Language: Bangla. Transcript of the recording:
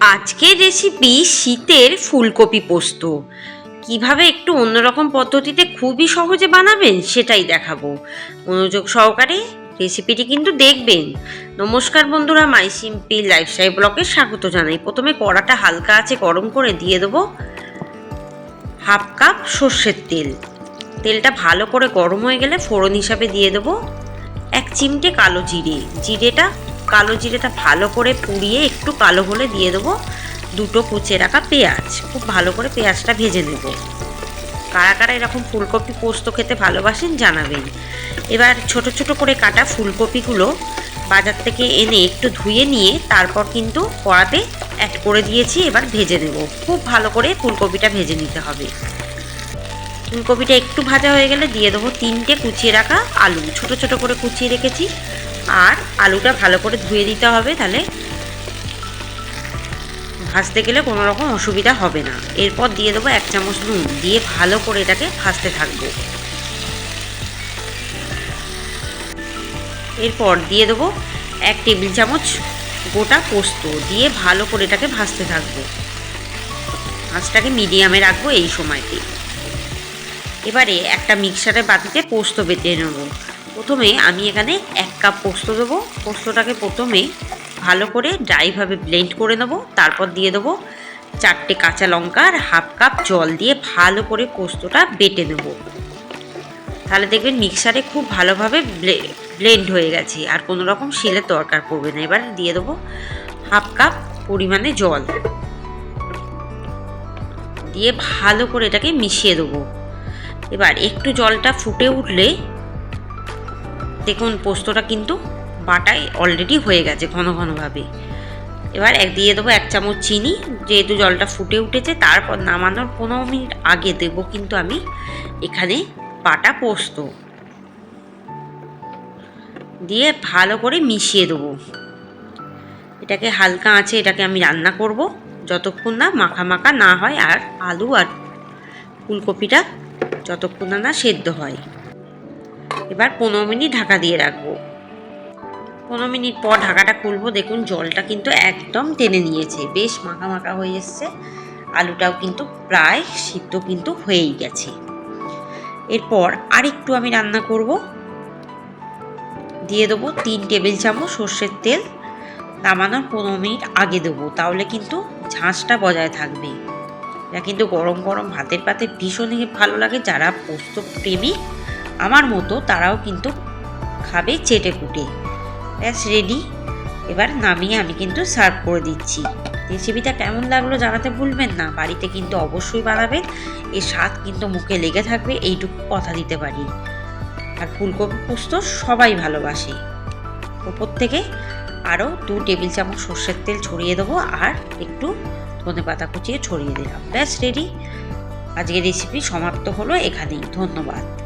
আজকের রেসিপি শীতের ফুলকপি পোস্ত। কীভাবে একটু অন্যরকম পদ্ধতিতে খুবই সহজে বানাবেন সেটাই দেখাবো। মনোযোগ সহকারে রেসিপিটি কিন্তু দেখবেন। নমস্কার বন্ধুরা মাই সিম্পল লাইফস্টাইল ব্লকে স্বাগত জানাই। প্রথমে কড়াটা হালকা আছে গরম করে দিয়ে দেবো হাফ কাপ সর্ষের তেল। তেলটা ভালো করে গরম হয়ে গেলে ফোড়ন হিসাবে দিয়ে দেবো এক চিমটে কালো জিরে। জিরেটা কালো জিরেটা ভালো করে পুড়িয়ে একটু কালো হলে দিয়ে দেবো দুটো কুচে রাখা পেঁয়াজ। খুব ভালো করে পেঁয়াজটা ভেজে নেব। কারা কারা এরকম ফুলকপি পোস্ত খেতে ভালোবাসেন জানাবেন। এবার ছোট ছোট করে কাটা ফুলকপিগুলো বাজার থেকে এনে একটু ধুয়ে নিয়ে তারপর কিন্তু কড়াতে অ্যাড করে দিয়েছি, এবার ভেজে নেব। খুব ভালো করে ফুলকপিটা ভেজে নিতে হবে। ফুলকপিটা একটু ভাজা হয়ে গেলে দিয়ে দেবো তিনটে কুচিয়ে রাখা আলু। ছোট ছোট করে কুচিয়ে রেখেছি। আর আলুটা ভালো করে ধুয়ে দিতে হবে তাহলে ভাজতে গেলে কোনো রকম অসুবিধা হবে না। এরপর দিয়ে দেবো এক চামচ নুন, দিয়ে ভালো করে এটাকে ভাজতে থাকব। এরপর দিয়ে দেবো এক টেবিল চামচ গোটা পোস্ত, দিয়ে ভালো করে এটাকে ভাজতে থাকব। আঁচটাকে মিডিয়ামে রাখব এই সময়তে। এবারে একটা মিক্সারের বাতিতে পোস্ত বেটে নেব। প্রথমে আমি এখানে এক কাপ পোস্ত দেবো। পোস্তটাকে প্রথমে ভালো করে ড্রাইভাবে ব্লেন্ড করে নেব। তারপর দিয়ে দেবো চারটে কাঁচা লঙ্কা আর হাফ কাপ জল দিয়ে ভালো করে পোস্তটা বেটে নেব। তাহলে দেখবেন মিক্সারে খুব ভালোভাবে ব্লেন্ড হয়ে গেছে। আর কোনো রকম শিলের দরকার পড়বে না। এবার দিয়ে দেবো হাফ কাপ পরিমাণে জল। দিয়ে ভালো করে এটাকে মিশিয়ে দেবো। এবার একটু জলটা ফুটে উঠলে দেখুন, পোস্তটা কিন্তু বাটায় অলরেডি হয়ে গেছে ঘন ঘনভাবে। এবার এক দিয়ে দেবো এক চামচ চিনি, যেহেতু জলটা ফুটে উঠেছে, তারপর নামানোর পনেরো মিনিট আগে দেব কিন্তু আমি এখানে বাটা পোস্ত। দিয়ে ভালো করে মিশিয়ে দেবো। এটাকে হালকা আছে এটাকে আমি রান্না করব, যতক্ষণ না মাখা মাখা না হয়, আর আলু আর ফুলকপিটা যতক্ষণ না সেদ্ধ হয়। এবার পনেরো মিনিট ঢাকা দিয়ে রাখব। পনেরো মিনিট পর ঢাকাটা খুলবো। দেখুন, জলটা কিন্তু একদম টেনে নিয়েছে। বেশ মাখা মাখা হয়ে এসছে। আলুটাও কিন্তু প্রায় সিদ্ধ কিন্তু হয়েই গেছে। এরপর আরেকটু আমি রান্না করব। দিয়ে দেবো তিন টেবিল চামচ সর্ষের তেল। নামানোর পনেরো মিনিট আগে দেবো। তাহলে কিন্তু ঝাঁসটা বজায় থাকবে। এটা কিন্তু গরম গরম ভাতের পাতে ভীষণই ভালো লাগে। যারা পোস্ত প্রেমী আমার মতো তারাও কিন্তু খাবে চেটে কুটে। ব্যাস রেডি এবার নামিয়ে আমি কিন্তু সার্ভ করে দিচ্ছি। রেসিপিটা কেমন লাগল জানাতে ভুলবেন না। বাড়িতে কিন্তু অবশ্যই বানাবেন। এর স্বাদ কিন্তু মুখে লেগে থাকবে, এইটুকু কথা দিতে পারি। আর ফুলকপি পোস্ত সবাই ভালোবাসে। ওপর থেকে আরও দু টেবিল চামচ সর্ষের তেল ছড়িয়ে দেবো আর একটু ধনে পাতা কুচিয়ে ছড়িয়ে দিলাম। ব্যাস রেডি আজকের রেসিপি সমাপ্ত হলো এখানেই। ধন্যবাদ।